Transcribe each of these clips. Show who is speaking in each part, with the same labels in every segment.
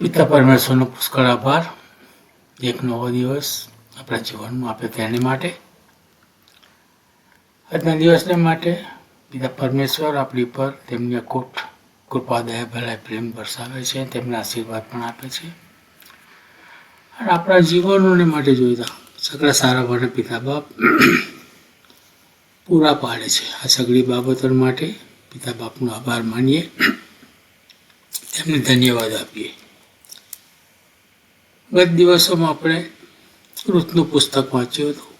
Speaker 1: પિતા પરમેશ્વરનો પુષ્કળ આભાર. એક નવો દિવસ આપણા જીવનમાં આપે તેની માટે, આજના દિવસને માટે પિતા પરમેશ્વર આપણી પર તેમની અખૂટ કૃપા દયા ભલાઈ, પ્રેમ વરસાવે છે, તેમના આશીર્વાદ પણ આપે છે. અને આપણા જીવનોને માટે જોઈતા સગળા સારા ભણે પિતા બાપ પૂરા પાડે છે. આ સગળી બાબતો માટે પિતા બાપનો આભાર માનીએ, તેમને ધન્યવાદ આપીએ. ગત દિવસોમાં આપણે ઋતનું પુસ્તક વાંચ્યું હતું.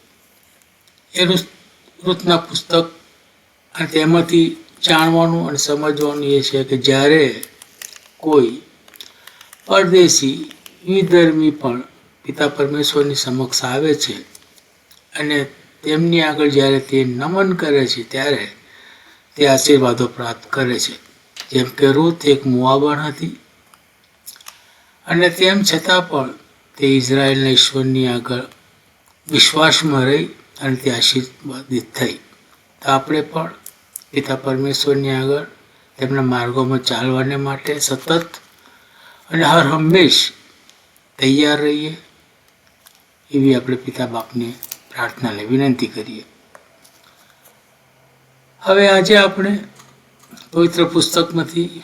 Speaker 1: એ ઋત- ઋતના પુસ્તક અને તેમાંથી જાણવાનું અને સમજવાનું એ છે કે જ્યારે કોઈ પરદેશી વિધર્મી પણ પિતા પરમેશ્વરની સમક્ષ આવે છે અને તેમની આગળ જ્યારે તે નમન કરે છે ત્યારે તે આશીર્વાદો પ્રાપ્ત કરે છે. જેમ કે રૂત એક મુઆબણ હતી. અને તેમ છતાં પણ તે ઇઝરાયલના ઈશ્વરની આગળ વિશ્વાસમાં રહી અને તે આશીર્વાદિત થઈ. તો આપણે પણ પિતા પરમેશ્વરની આગળ તેમના માર્ગોમાં ચાલવાને માટે સતત અને હર હંમેશ તૈયાર રહીએ એવી આપણે પિતા બાપને પ્રાર્થનાને વિનંતી કરીએ. હવે આજે આપણે પવિત્ર પુસ્તકમાંથી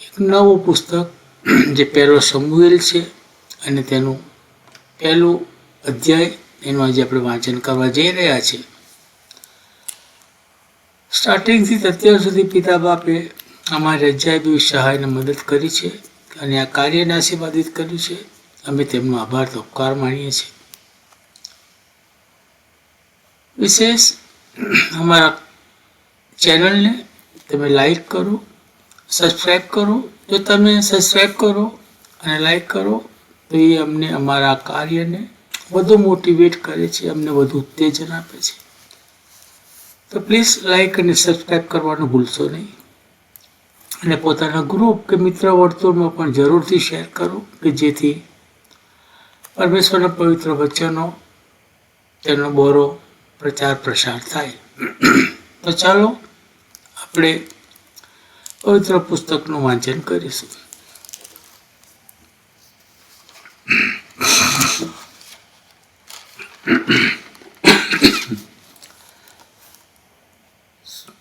Speaker 1: એક નવું પુસ્તક જે પહેલો સમુએલ છે અને તેનું પહેલું અધ્યાય એનું આજે આપણે વાંચન કરવા જઈ રહ્યા છીએ. સ્ટાર્ટિંગથી અત્યાર સુધી પિતા બાપે અમારી અજાયબી સહાયને મદદ કરી છે અને આ કાર્યને આશીર્વાદિત કર્યું છે. અમે તેમનો આભાર તો ઉપકાર માણીએ છીએ. વિશેષ અમારા ચેનલને તમે લાઈક કરો સબસ્ક્રાઈબ કરો જો તમે સબસ્ક્રાઈબ કરો અને લાઈક કરો. તો એ અમને અમારા કાર્યને વધુ મોટિવેટ કરે છે, અમને વધુ ઉત્તેજન આપે છે. તો પ્લીઝ લાઈક અને સબસ્ક્રાઈબ કરવાનું ભૂલશો નહીં. અને પોતાના ગ્રુપ કે મિત્ર વર્તુળમાં પણ જરૂરથી શેર કરો, કે જેથી પરમેશ્વરના પવિત્ર વચનો, તેનો બોરો પ્રચાર પ્રસાર થાય. તો ચાલો, આપણે પવિત્ર પુસ્તકનું વાંચન કરીશું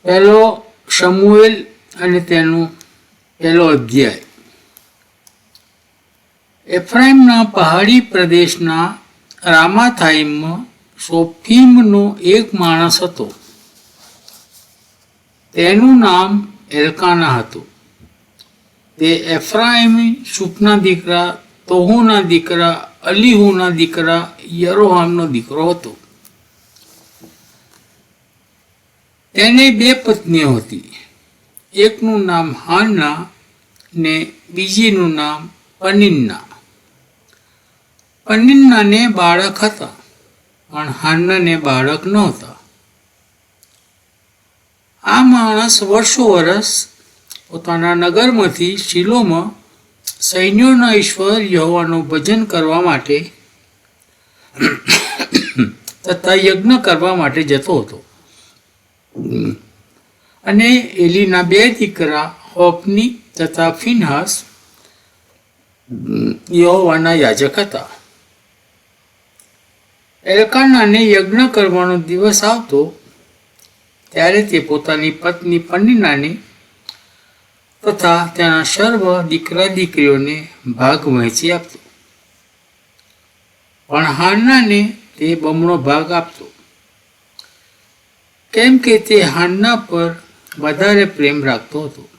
Speaker 1: પહેલો સમુએલ અને તેનું પહેલો અધ્યાય. એફ્રાઇમના પહાડી પ્રદેશના રામાથાઈમમાં સોફીમનો એક માણસ હતો. તેનું નામ એલ્કાના હતો. તે એફ્રાઈમી સુપના દીકરા, તોહુના દીકરા, અલીહુના દીકરા, યરોહામનો દીકરો હતો. તેને બે પત્નીઓ હતી. એકનું નામ હાન્ના ને બીજીનું નામ પનિન્ના પનિન્નાને બાળક હતા, પણ હાન્નાને બાળક નહોતા. આ માણસ વર્ષો વર્ષ પોતાના નગરમાંથી શિલોમાં સૈન્યોના ઈશ્વર યહોવાનું ભજન કરવા માટે તથા યજ્ઞ કરવા માટે જતો હતો. અને એલીના બે દીકરા હોપની તથા ફિનહાસ યહોવાના યાજક હતા. એલકાનાને યજ્ઞ કરવાનો દિવસ આવતો ત્યારે તે પોતાની પત્ની પન્નીનાને તથા તેના સર્વ દીકરા દીકરીઓને ભાગ વહેંચી આપતો. પણ હાન્નાને તે બમણો ભાગ આપતો. કેમ કે તે હાન્ના પર વધારે પ્રેમ રાખતો હતો.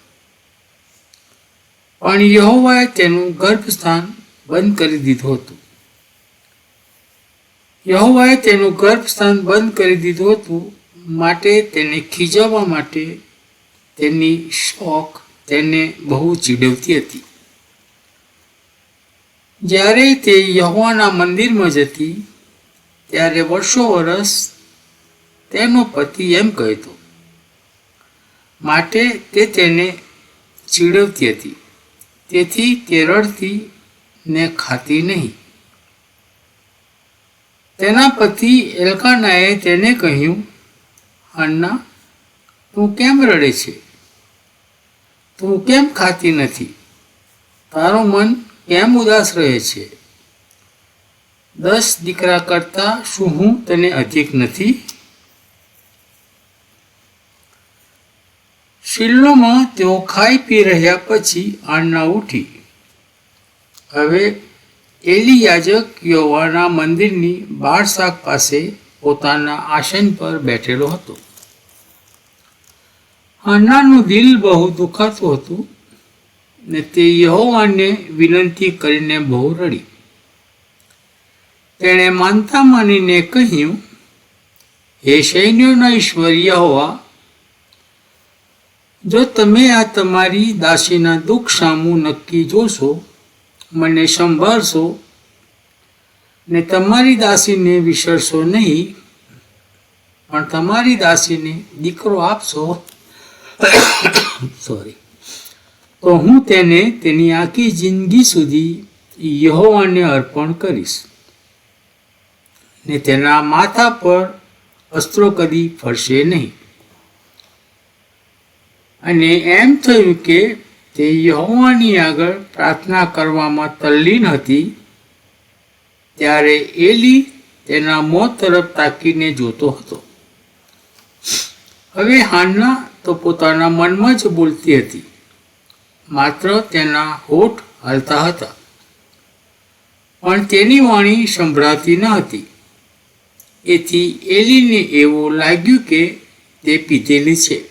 Speaker 1: પણ યહોવાએ તેનું ગર્ભસ્થાન બંધ કરી દીધું હતું. યહોવાએ તેનું ગર્ભસ્થાન બંધ કરી દીધું હતું માટે, તેને ખીજવવા માટે તેની શોખ તેને બહુ ચીડવતી હતી. જ્યારે તે યહોવાના મંદિરમાં જતી, ત્યારે વર્ષો વર્ષ તેનો પતિ એમ કહેતો. માટે તે તેને ચીડવતી હતી. તેથી તે રડતી ને ખાતી નહીં. તેના પતિ એલ્કાનાએ તેને કહ્યું અન્ના, તું કેમ રડે છે? તું કેમ ખાતી નથી? તારું મન કેમ ઉદાસ રહે છે? દસ દીકરા કરતાં શું હું તને અધિક નથી? શિલ્લોમાં તેઓ ખાઈ પી રહ્યા પછી આણના ઉઠી. હવે એલી યાજક યહોવાના મંદિરની બારશાક પાસે પોતાના આસન પર બેઠેલો હતો. હાન્નાનું દિલ બહુ દુખાતું હતું ને તે યહોવાને વિનંતી કરીને બહુ રડી. તેણે માનતા માનીને કહ્યું, હે સૈન્યોના ઈશ્વર યહોવા, જો તમે આ તમારી દાસીના દુઃખ સામું નક્કી જોશો, મને સંભાળશો ને તમારી દાસીને વિસરશો નહીં, પણ તમારી દાસીને દીકરો આપશો સોરી તો હું તેને તેની આખી જિંદગી સુધી યહોવાને અર્પણ કરીશ. ને તેના માથા પર અસ્ત્રો કદી ફરશે નહીં. અને એમ થયું કે તે યહોવાની આગળ પ્રાર્થના કરવામાં તલ્લીન હતી, ત્યારે એલી તેના મોત તરફ તાકીને જોતો હતો. હવે હાન્ના તો પોતાના મનમાં જ બોલતી હતી. માત્ર તેના હોઠ હલતા હતા. પણ તેની વાણી સંભળાતી ન હતી. એથી એલીને એવું લાગ્યું કે તે પીધેલી છે.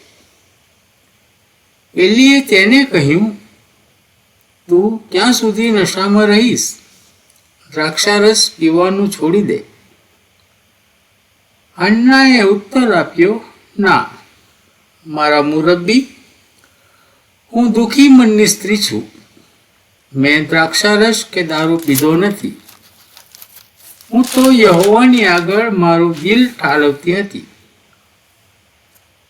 Speaker 1: એલીએ તેને કહ્યું, તું ક્યાં સુધી નશામાં રહીશ? દ્રાક્ષારસ પીવાનું છોડી દે. અન્નાએ ઉત્તર આપ્યો, ના. મારા મુરબ્બી, હું દુઃખી મનની સ્ત્રી છું. મેં દ્રાક્ષારસ કે દારૂ પીધો નથી. હું તો યહોવાની આગળ મારું દિલ ઠાલવતી હતી.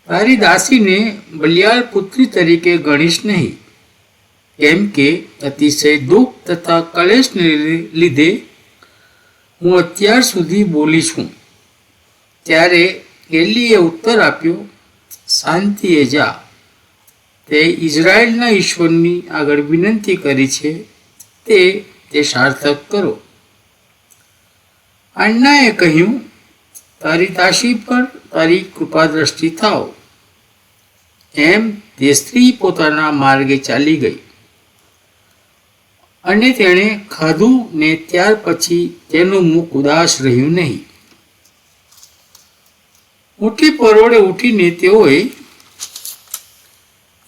Speaker 1: તારી દાસીને બલિયાળ પુત્રી તરીકે ગણીશ નહીં, કેમ કે અતિશય દુઃખ તથા કલેશને લીધે હું અત્યાર સુધી બોલી છું. ત્યારે એલીએ ઉત્તર આપ્યો શાંતિએ જા. તે ઇઝરાયલના ઈશ્વરની આગળ વિનંતી કરી છે, તે તે સાર્થક કરો. અન્નાએ કહ્યું, તારી દાસી પર તારી કૃપા દ્રષ્ટિ થાવ એમ તે સ્ત્રી પોતાના માર્ગે ચાલી ગઈ. અને તેણે ખાધું ને ત્યાર પછી તેનું મુખ ઉદાસ રહ્યું નહીં. ઉઠી પરોળે ઉઠીને તેઓએ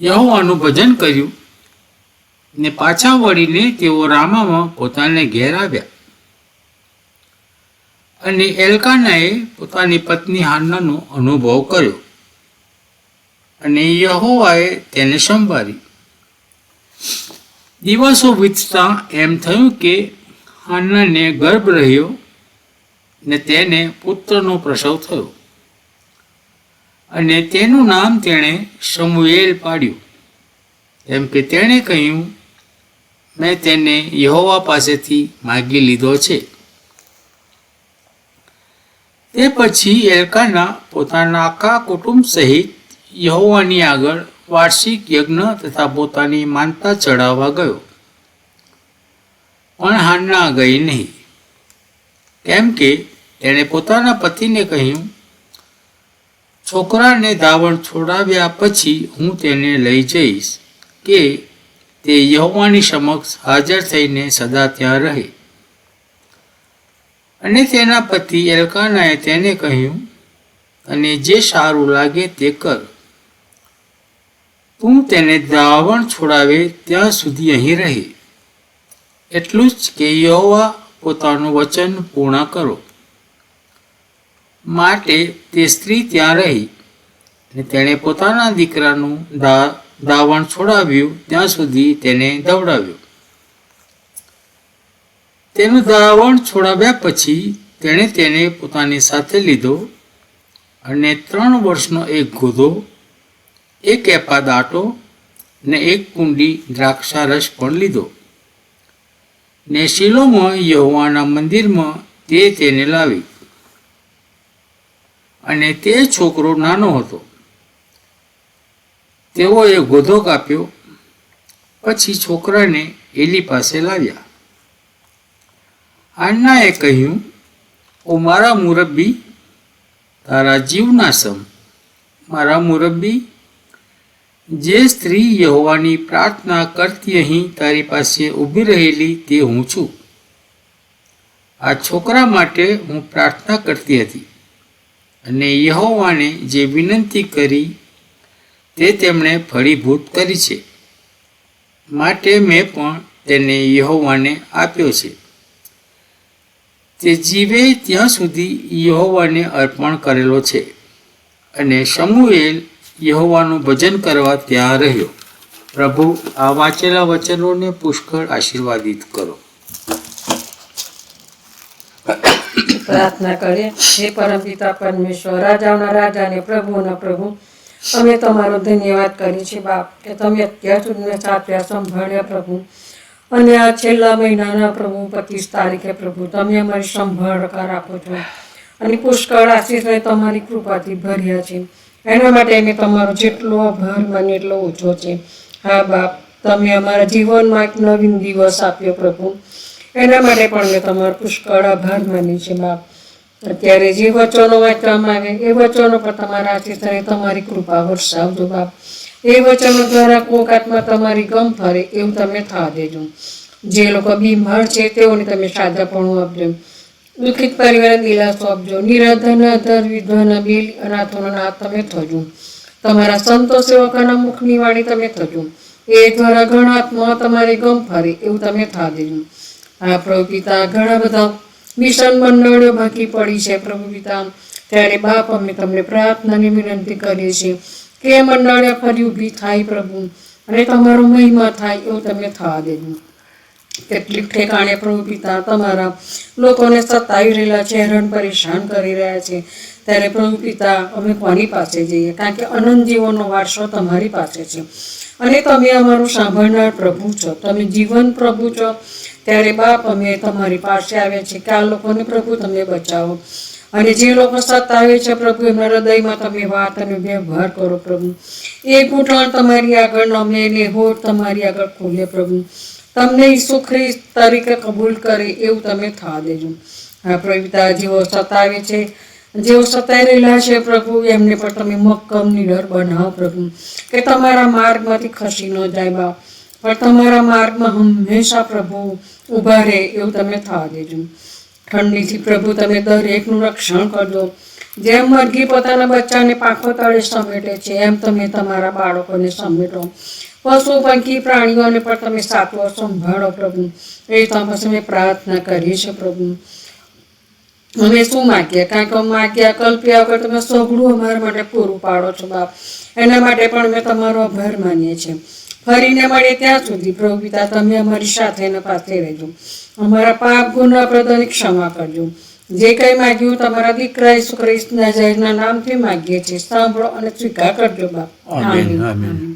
Speaker 1: યહોવાનું ભજન કર્યું ને પાછા વળીને તેઓ રામામાં પોતાને ઘેર આવ્યા. અને એલકાનાએ પોતાની પત્ની હાન્નાનો અનુભવ કર્યો અને યહોવાએ તેને સંભાળી. દિવસો વીતતા એમ થયું કે હાન્નાને ગર્ભ રહ્યો ને તેને પુત્રનો પ્રસવ થયો. અને તેનું નામ તેણે સમુએલ પાડ્યું. એમ કે તેણે કહ્યું, મેં તેને યહોવા પાસેથી માગી લીધો છે. તે પછી એલકાના પોતાના આખા કુટુંબ સહિત યહોવાની આગળ વાર્ષિક યજ્ઞ તથા પોતાની માનતા ચડાવવા ગયો. પણ હાન્ના ગઈ નહીં. કેમ કે તેણે પોતાના પતિને કહ્યું છોકરાને દાવણ છોડાવ્યા પછી હું તેને લઈ જઈશ કે તે યહોવાની સમક્ષ હાજર થઈને સદા ત્યાં રહે. અને તેના પતિ એલકાનાએ તેને કહ્યું અને જે સારું લાગે તે કર. તું તેને દાવણ છોડાવે ત્યાં સુધી અહીં રહે. એટલું જ કે યહોવા પોતાનું વચન પૂર્ણ કરો. માટે તે સ્ત્રી ત્યાં રહી અને તેણે પોતાના દીકરાનું દા, દાવણ છોડાવ્યું. ત્યાં સુધી તેને દવડાવ્યું. તેનું દાવણ છોડાવ્યા પછી તેણે તેને પોતાની સાથે લીધો અને ત્રણ વર્ષનો એક ગોધો એક એપા દાટો ને એક કુંડી દ્રાક્ષારસ પણ લીધો. ને શિલોમાં યહોવાના મંદિરમાં તે તેને લાવી. અને તે છોકરો નાનો હતો. તેઓએ ગોધો કાપ્યો પછી છોકરાને એલી પાસે લાવ્યા. આન્નાએ કહ્યું, ઓ મારા મુરબ્બી, તારા જીવના સમ. મારા મુરબ્બી, જે સ્ત્રી યહોવાની પ્રાર્થના કરતી અહીં તારી પાસે ઊભી રહેલી તે હું છું. આ છોકરા માટે હું પ્રાર્થના કરતી હતી. અને યહોવાને જે વિનંતી કરી તે તેમણે ફળીભૂત કરી છે. માટે મેં પણ તેને યહોવાને આપ્યો છે. તે જીવે ત્યાં સુધી યહોવાને અર્પણ કરેલો છે અને સમુએલ યહોવાનું ભજન કરવા ત્યાં રહ્યો. પ્રભુ, આ વાંચેલા વચનોને પુષ્કળ આશીર્વાદિત કરો.
Speaker 2: પ્રાર્થના કરીએ. હે પરમપિતા પરમેશ્વર, રાજાઓના રાજા અને પ્રભુના પ્રભુ, અમે તમારો ધન્યવાદ કરીએ છીએ બાપ, કે તમે અત્યાર સુધી સાચવ્યા સંભાળ્યા પ્રભુ. અને આ છેલ્લા મહિનાના પ્રભુ, પચીસ તારીખે પ્રભુ, તમે અમારી સંભાળ આપો છો. અને પુષ્કળ આશીષને તમારી કૃપાથી ભર્યા છે. એના માટે અમે તમારો જેટલો આભાર મને એટલો ઓછો છે. હા બાપ, તમે અમારા જીવનમાં એક નવીન દિવસ આપ્યો પ્રભુ. એના માટે પણ મેં તમારો પુષ્કળ આભાર માની છે બાપ અત્યારે જે વચનો વાંચવામાં આવે, એ વચનો પર તમારા આશીષ તમારી કૃપા વરસાવજો બાપ એ વચનો દ્વારા કોક આત્મા તમારી ગમ ફરે એવું તમે થવા દેજો. જે લોકો બીમાર છે, તેઓને તમે સાદાપણું આપજો. દુઃખિત પરિવારને દિલાસો આપજો. નિરાધન અધર વિધવાના બિલ, અનાથોના નાથ તમે થજો. તમારા સંતો સેવકોના મુખની વાણી તમે થજો. એ દ્વારા ઘણા આત્મા તમારી ગમ ફરે એવું તમે થા દેજો. આ પ્રભુ પિતા ઘણા બધા મિશન મંડળીઓ બાકી પડી છે. પ્રભુ પિતા, ત્યારે બાપ અમે તમને પ્રાર્થનાની વિનંતી કરીએ છીએ કે મંડળીઓ ફરી ઊભી થાય પ્રભુ અને તમારો મહિમા થાય એવું તમે થવા દેજો. કેટલીક ઠેકાણે પ્રભુ પિતા તમારા લોકોને સતાવી રહેલા છે હેરાન પરેશાન કરી રહ્યા છે. ત્યારે પ્રભુ પિતા, અમે કોની પાસે જઈએ? કારણ કે અનંત જીવનનો વારસો તમારી પાસે છે. અને તમે અમારું સાંભળનાર પ્રભુ છો. તમે જીવન પ્રભુ છો. ત્યારે બાપ અમે તમારી પાસે આવ્યા છીએ કે આ લોકોને પ્રભુ તમે બચાવો. અને જે લોકો સતાવે છે પ્રભુ, એમના હૃદયમાં તમે વાત અને વ્યવહાર કરો પ્રભુ. એ ઘૂંટણ તમારી આગળ નમે ને હોઠ તમારી આગળ ખોલે પ્રભુ. તમને ઈસુ ખ્રિસ્ત તરીકે કબૂલ કરે એવું તમે થવા દેજો. હા પ્રવિતા જેઓ સતાવે છે, જેઓ સતાઈ રહેલા છે પ્રભુ, એમને પણ તમે મક્કમ નિડર બનાવો પ્રભુ. કે તમારા માર્ગમાંથી ખસી ન જાય બાપ. પણ તમારા માર્ગમાં હંમેશા પ્રભુ ઊભા રહે એવું તમે થવા દેજો. ઠંડીથી પ્રભુ તમે દરેકનું રક્ષણ કરજો. જેમ મરઘી પોતાના બચ્ચાને પાંખો તળે સમેટે છે, એમ તમે તમારા બાળકોને સમેટો. પશુ, પંખી, પ્રાણીઓને પણ તમે સાચવો સંભાળો પ્રભુ. એ તમે અમે પ્રાર્થના કરીએ છીએ પ્રભુ. અમે શું માગ્યા કારણ કે માગ્યા કલ્પ્યા વગર તમે સઘળું અમારા માટે પૂરું પાડો છો બાપ. એના માટે પણ અમે તમારો આભાર માનીએ છીએ. ફરીને મળીએ ત્યાં સુધી પ્રભુ પિતા તમે અમારી સાથે એના પાસે રહેજો. અમારા પાપ ગુના પ્રદાની ક્ષમા કરજો. જે કંઈ માગ્યું તમારા દીકરા ઈસુ ખ્રિસ્તના જાહેરના નામથી માગીએ છીએ. સાંભળો અને સ્વીકાર કરજો બાપ.
Speaker 1: Amen, amen.